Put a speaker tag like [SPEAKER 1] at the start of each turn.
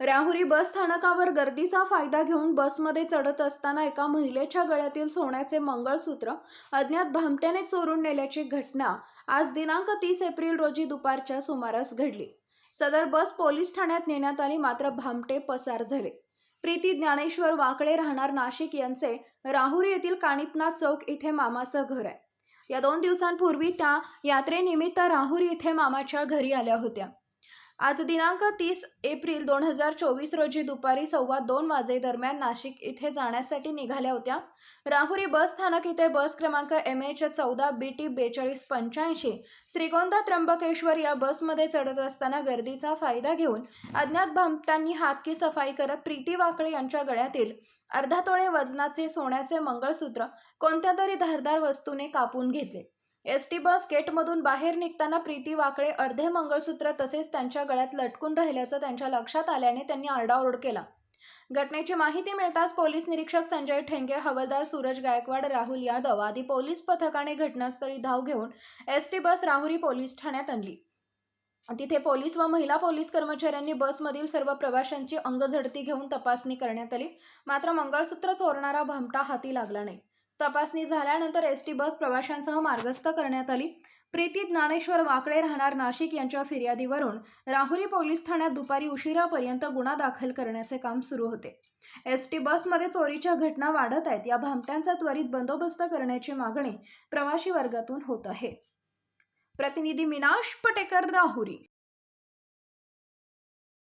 [SPEAKER 1] राहुरी बस स्थानकावर गर्दीचा फायदा घेऊन बसमध्ये चढत असताना एका महिलेच्या गळ्यातील सोन्याचे मंगळसूत्र अज्ञात भामट्याने चोरून नेल्याची घटना आज दिनांक तीस एप्रिल रोजी दुपारच्या सुमारास घडली. सदर बस पोलीस ठाण्यात नेण्यात आली मात्र भामटे पसार झाले. प्रीती ज्ञानेश्वर वाकडे राहणार नाशिक यांचे राहुरी येथील काणिपनाथ चौक इथे मामाचं घर आहे. या दोन दिवसांपूर्वी त्या यात्रेनिमित्त राहुरी इथे मामाच्या घरी आल्या होत्या. आज दिनांक तीस एप्रिल दोन हजार चोवीस रोजी दुपारी सव्वा दोन वाजेदरम्यान नाशिक इथे जाण्यासाठी निघाल्या होत्या. राहुरी बस स्थानक इथे बस क्रमांक एम एच चौदा बी टी बेचाळीस पंच्याऐंशी श्रीगोंदा त्र्यंबकेश्वर या बसमध्ये चढत असताना गर्दीचा फायदा घेऊन अज्ञात भामट्यांनी हातकी सफाई करत प्रीती वाकळे यांच्या गळ्यातील अर्धा तोळे वजनाचे सोन्याचे मंगळसूत्र कोणत्या तरी धारदार वस्तूने कापून घेतले. एस टी बस गेटमधून बाहेर निघताना प्रीती वाकळे अर्धे मंगळसूत्र तसेच त्यांच्या गळ्यात लटकून राहिल्याचं त्यांच्या लक्षात आल्याने त्यांनी आरडाओरड केला. घटनेची माहिती मिळताच पोलीस निरीक्षक संजय ठेंगे हवालदार सूरज गायकवाड राहुल यादव आदी पोलीस पथकाने घटनास्थळी धाव घेऊन S T bus Rahuri police ठाण्यात आणली. तिथे पोलीस व महिला पोलीस कर्मचाऱ्यांनी बसमधील सर्व प्रवाशांची अंगझडती घेऊन तपासणी करण्यात आली. मात्र मंगळसूत्र चोरणारा भामटा हाती लागला नाही. तपासणी झाल्यानंतर एस टी बस प्रवाशांसह मार्गस्थ करण्यात आली. प्रीती ज्ञानेश्वर वाकळे राहणार नाशिक यांच्या फिर्यादीवरून राहुरी पोलीस ठाण्यात दुपारी उशिरापर्यंत गुन्हा दाखल करण्याचे काम सुरू होते. एस टी बसमध्ये चोरीच्या घटना वाढत आहेत. या भामट्यांचा त्वरित बंदोबस्त करण्याची मागणी प्रवासी वर्गातून होत आहे. प्रतिनिधी मिनाश पटेकर राहुरी.